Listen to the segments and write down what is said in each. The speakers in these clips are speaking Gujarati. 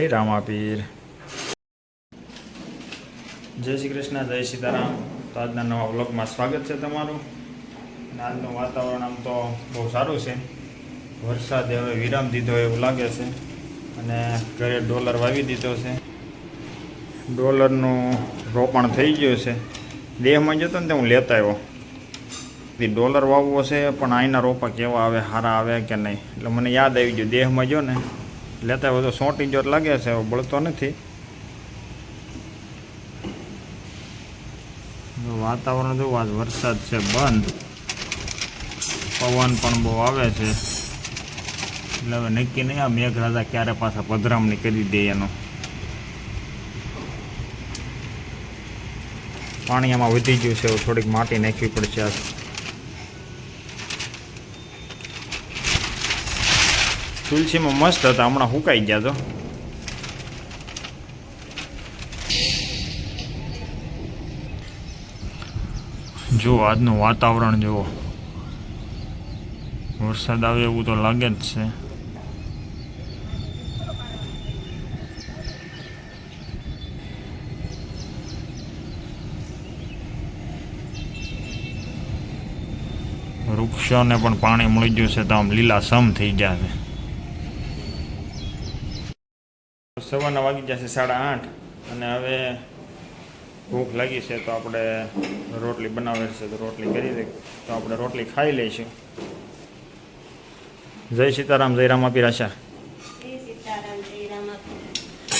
જય રામાપીર. જય શ્રી કૃષ્ણ, જય સીતારામ. તો આજના નવા વ્લોગમાં સ્વાગત છે તમારું. આજનું વાતાવરણ આમ તો બહુ સારું છે. વરસાદે હવે વિરામ દીધો એવું લાગે છે. અને ઘરે ડોલર વાવી દીધો છે. ડોલરનું રોપણ થઈ ગયું છે. દેહમાં જતો ને તે હું લેતા આવ્યો. એ ડોલર વાવવો છે, પણ અહીંના રોપા કેવા આવે સારા આવે કે નહીં? એટલે મને યાદ આવી ગયું, દેહમાં જો ને. લેતા હોય તો સોંટી જો લાગે છે બળતો નથી. વાતાવરણ જોવા વરસાદ છે બંધ. પવન પણ બહુ આવે છે. એટલે હવે નક્કી નહીં, આ મેઘરાજા ક્યારે પાછા પધરામણી કરી દે એનો. પાણી આમાં વધી ગયું છે થોડીક માટી નાખવી પડશે આ તુલસીમાં મસ્ત હતા, હમણાં હુકાઈ ગયા તો. જો આજનું વાતાવરણ જુઓ. વરસાદ આવે એવું તો લાગે જ છે. વૃક્ષોને પણ પાણી મળી ગયું છે, તો આમ લીલાસમ થઈ ગયા છે. સવારના વાગી જશે સાડા આઠ અને હવે ભૂખ લાગી છે તો આપણે રોટલી બનાવે છે. તો રોટલી કરી દે. તો આપણે રોટલી ખાઈ લઈશું. જય સીતારામ જય જય રામાપીર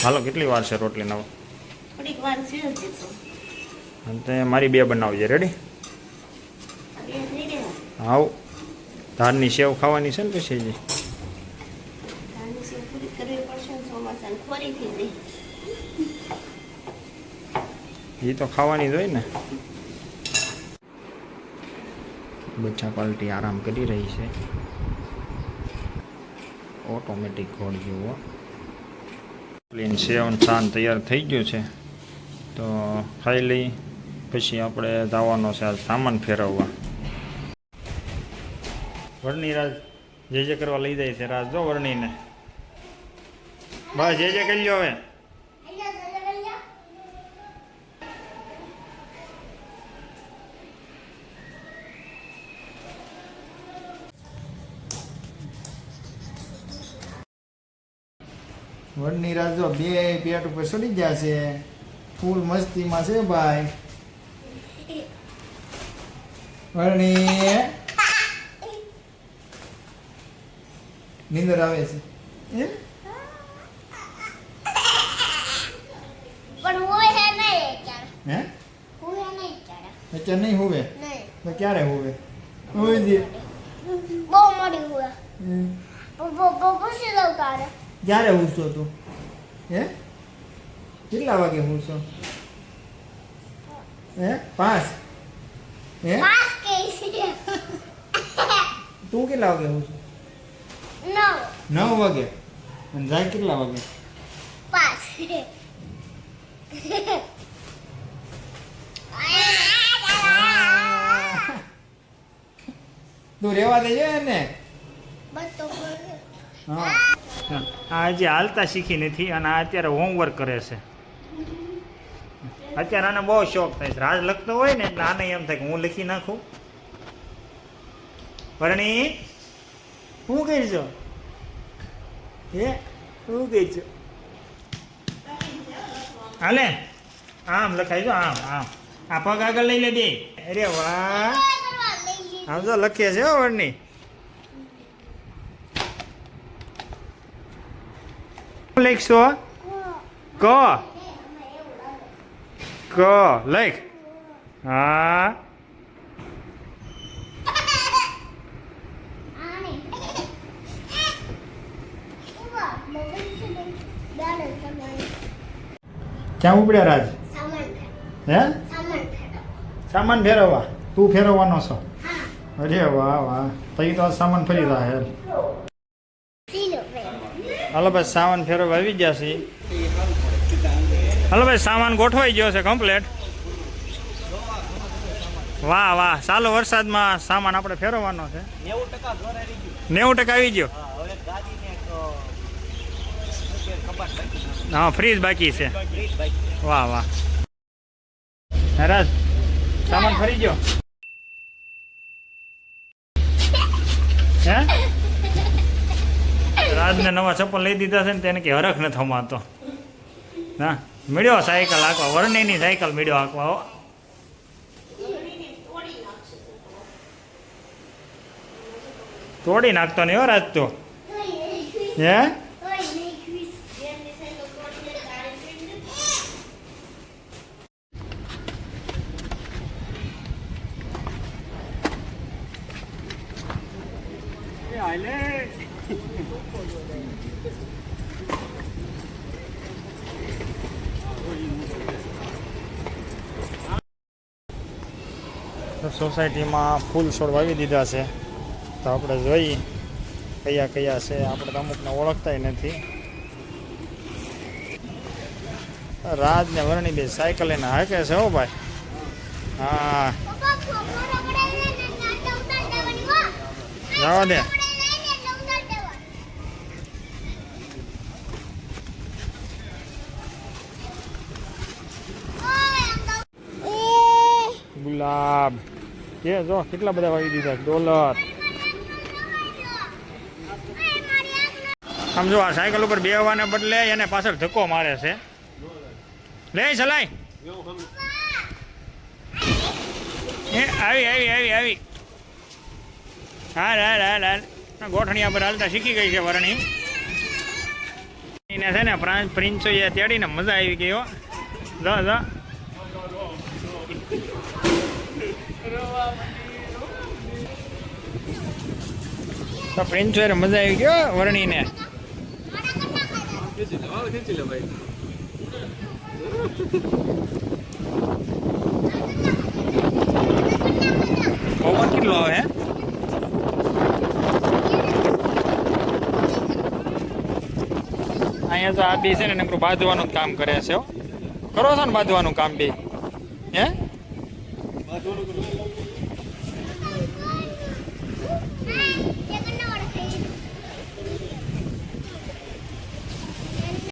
હાલો કેટલી વાર છે રોટલી નવ? અને મારી બે બનાવજે. રેડી હાવ ધારની સેવ ખાવાની છે ને પછી એ તો ખાવાની જ હોય ને. બચ્ચા પાલટી આરામ કરી રહી છે. ઓટોમેટિક ઘોડ જેવો. પ્લેન સેવન સ્થાન તૈયાર થઈ ગયું છે. તો ખાઈ લઈ પછી આપણે જવાનો છે આ સામાન ફેરવવા. વરણી રાજ જે જે કરવા લઈ જાય છે રાજ જો વરણીને. બસ જે જે કરી લો હવે. વડની રાજો બે પેટ ઉપર ચડી ગયા છે. ફૂલ મસ્તીમાં છે ભાઈ. વડની નીંદર આવે છે. નહીં અત્યારે. હોવે તો ક્યારે હોવે? બહુ મોડી તારે. ક્યારે ઉઠશો તું? હે? કેટલા વાગે ઉઠશો હે? પાંચ? હે? તું કેટલા વાગે ઉઠશો નવ. વાગે? અને જાય કેટલા વાગે? પાંચ. તું રેવા દેજે ને બસ તો હા. આ હજી હાલતા શીખી નથી અને આ અત્યારે હોમવર્ક કરે છે. અત્યારે આને બહુ શોખ થાય છે. રાજ લખતો હોય ને એટલે આને એમ થાય કે હું લખી નાખું. પરણી શું કરશો હે? શું કરશો હાલે? આમ લખાય જો, આમ આમ. આ પગ આગળ લઈ લે બે. અરે વાહ. આમ તો લખીએ છે હો લખશો ક ક લખ હા ક્યાં ઉપડ્યા રાજ હે સામાન ફેરવવા તું ફેરવવાનો છો અરે વાહ વાહ તઈ તો સામાન ફરી રહ્યા હેર હાલો ભાઈ સામાન ફેરવવા આવી ગયા છે. હાલો ભાઈ સામાન ગોઠવાઈ ગયો છે કમ્પ્લેટ વાહ વાહ, ચાલો વરસાદમાં સામાન આપણે ફેરવવાનો છે. નેવું ટકા આવી ગયું. હા, ફ્રીજ બાકી છે. વાહ વાહ. નારાજ, સામાન ફરી ગયો. હે? રાજને નવા ચપ્પલ લઈ દીધા છે ને તેને કે હરખ ન થમાતો ના? મળ્યો સાયકલ હાંકવા વરણીની સાયકલ મળ્યો આખવા તોડી નાખતો નહીં હો રાજ તો. હે? તો સોસાયટીમાં ફૂલ છોડ વાવી દીધા છે. તો આપણે જોઈએ કયા કયા છે. આપણે તો અમુકને ઓળખતાય નથી. રાજ ને વરણી બે સાયકલ એને હાકે છે હો ભાઈ. હા. જવા દે. ગુલાબ. કે જો, કેટલા બધા વાવી દીધા ડોલર. સમજો આ સાયકલ ઉપર બેવાને બદલે એને પાછળ ધક્કો મારે છે. લે, ચલાય. એ, આવી આવી આવી આવી. હાલ હાલ હાલ હાલ. ગોઠણીયા પર હાલતા શીખી ગઈ છે વરણી. એને છે ને પ્રિન્સો એ તેડીને મજા આવી ગઈ હો. જો. તો પ્રિન્સો વેર મજા આવી ગયો વર્ણીને. પવન કેટલો આવે હે? અહીંયા તો આ બી છે ને નકરું બાંધવાનું કામ કરે છે. કરો છો ને બાંધવાનું કામ બી? હે? दोनों